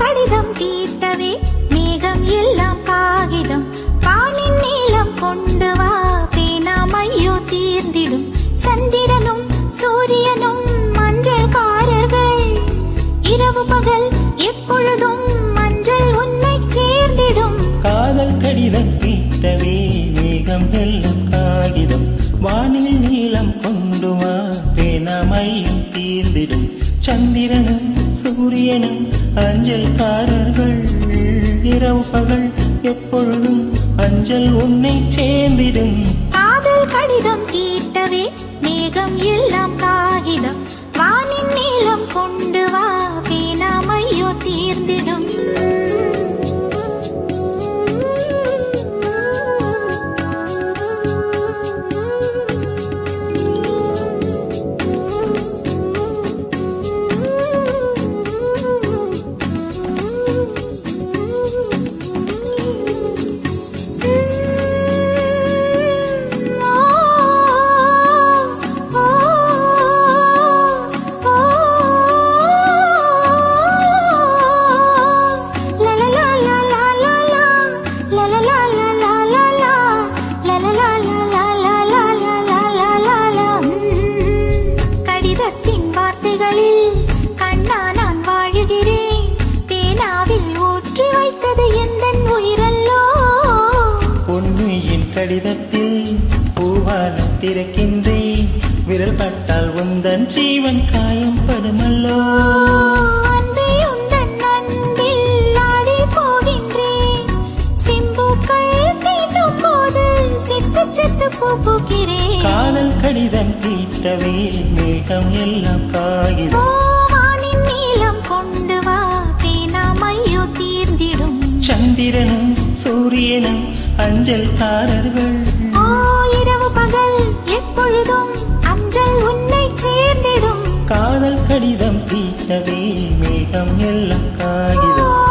கடிதம் தீர்த்தவே மேகம் எல்லாம் காகிதம். பானின் நீளம் கொண்டு வா பேனாமையோ தீர்ந்திடும். சந்திரனும் சூரியனும் மஞ்சள் காரர்கள் இரவு பகல் எப்பொழுதும் மஞ்சள் உன்னை சேர்ந்திடும். காதல் கடிதம் தீர்த்தவே மேகம் எல்லாம் காகிதம். வானில் நீளம் கொண்டு வா பேனமையும் தீர்ந்திடும். சந்திரனும் சூரியனும் அஞ்சல்காரர்கள். இரவு பகல் எப்பொழுதும் அஞ்சல் உன்னை சேர்ந்திடும். காதல் கடிதம் தீட்டவே மேகம் எல்லாம் காகிதம். வானின் நீளம் பூமியின் கடிதத்தில் பூவானம் திறக்கின்றேன் விரல் பட்டால் உந்தன் ஜீவன் காயம் படுமல்லோ காதல் கடிதம் தீட்டவே மேகம் எல்லாம் காகிதம் நீளம் கொண்டு வா பேனாமையோ தீர்ந்திடும். சந்திரனும் சூரியனும் அஞ்சல்காரர்கள். ஓ இரவு பகல் எப்பொழுதும் அஞ்சல் உன்னை சேர்ந்திடும். காதல் கடிதம் தீட்டவே மேகம் எல்லாம் காகிதம்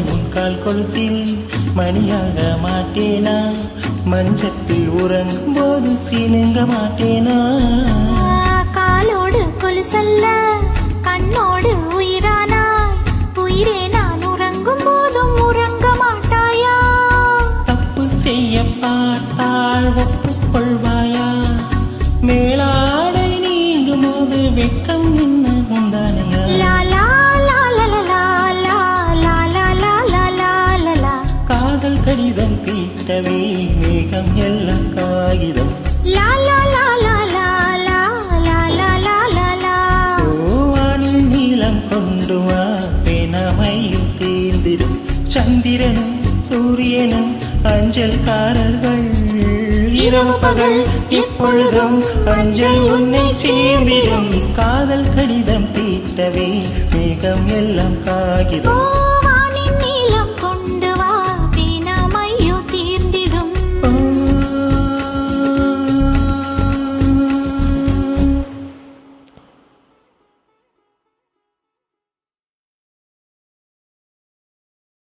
கண்ணி உன் கால் கொலுசில் மணியாக மாட்டேனா? மஞ்சத்தில் உறங்கும் போது சீனுங்க மாட்டேனா? காலோடு கொலுசல்ல கண்ணோடு உயிரானாய் உயிரே நான் உறங்கும் போதும் உறங்க மாட்டாயா? தப்பு செய்ய பார்த்தால் ஒப்புக்கொள்வாயா? மேலாடை நீங்கும் போது வெட்கம் என்ன நிமிஷமே மேகம் எல்லாம் காகிதம் வானில் நீளம் கொண்டு வா பெணமையும் தீர்ந்திடும் சந்திரனும் சூரியனும் அஞ்சல் காரர்கள் இரவு பகல் இப்பொழுதும் அஞ்சல் உன்னை சேர்ந்திடும் காதல் கடிதம் தீட்டவே மேகம் எல்லாம் காகிதம்